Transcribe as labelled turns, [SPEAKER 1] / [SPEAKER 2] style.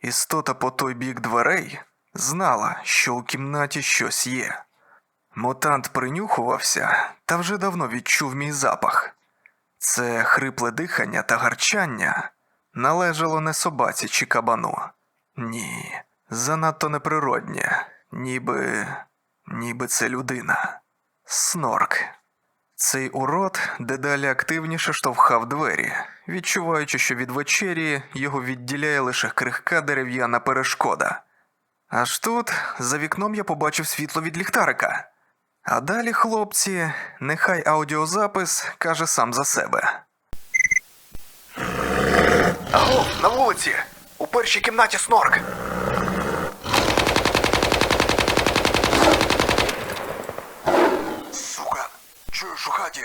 [SPEAKER 1] Істота по той бік дверей знала, що у кімнаті щось є. Мутант принюхувався та вже давно відчув мій запах. Це хрипле дихання та гарчання належало не собаці чи кабану. Ні, занадто неприроднє, ніби. ніби це людина. Снорк. Цей урод дедалі активніше штовхав двері, відчуваючи, що від вечері його відділяє лише крихка дерев'яна перешкода. Аж тут за вікном я побачив світло від ліхтарика. А далі, хлопці, нехай аудіозапис каже сам за себе. Аго, на вулиці! У першій кімнаті снорк! Прошу хаті.